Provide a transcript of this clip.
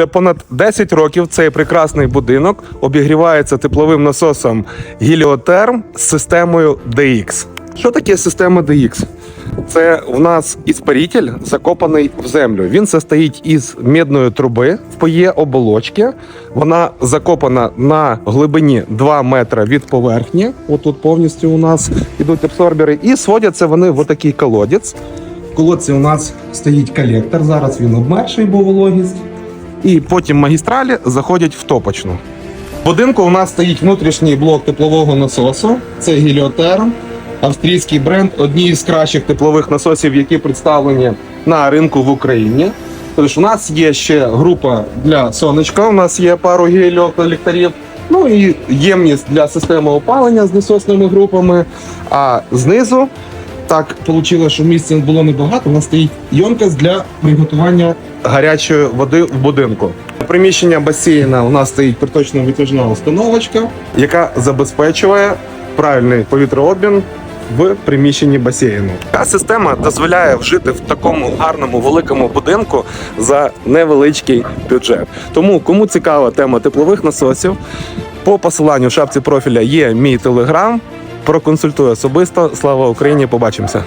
Вже понад 10 років цей прекрасний будинок обігрівається тепловим насосом Гіліотерм з системою DX. Що таке система DX? Це в нас іспаритель закопаний в землю. Він состоїть із медної труби в поє оболочки. Вона закопана на глибині 2 метри від поверхні. Отут повністю у нас ідуть абсорбери, і сводяться вони в отакий колодець. В колодці у нас стоїть колектор. Зараз він обмерший, бо вологість. І потім магістралі заходять в топочну. В будинку у нас стоїть внутрішній блок теплового насосу. Це гіліотерм. Австрійський бренд, одні із кращих теплових насосів, які представлені на ринку в Україні. Тож у нас є ще група для сонечка. У нас є пару геліоколекторів. Ну і ємність для системи опалення з насосними групами. А знизу так вийшло, що місця було небагато. У нас стоїть ємкость для приготування гарячої води в будинку. Приміщення басейна у нас стоїть приточно витяжна установочка, яка забезпечує правильний повітрообмін в приміщенні басейну. Ця система дозволяє вжити в такому гарному великому будинку за невеличкий бюджет. Тому кому цікава тема теплових насосів, по посиланню в шапці профіля є мій телеграм. Проконсультую особисто. Слава Україні! Побачимося.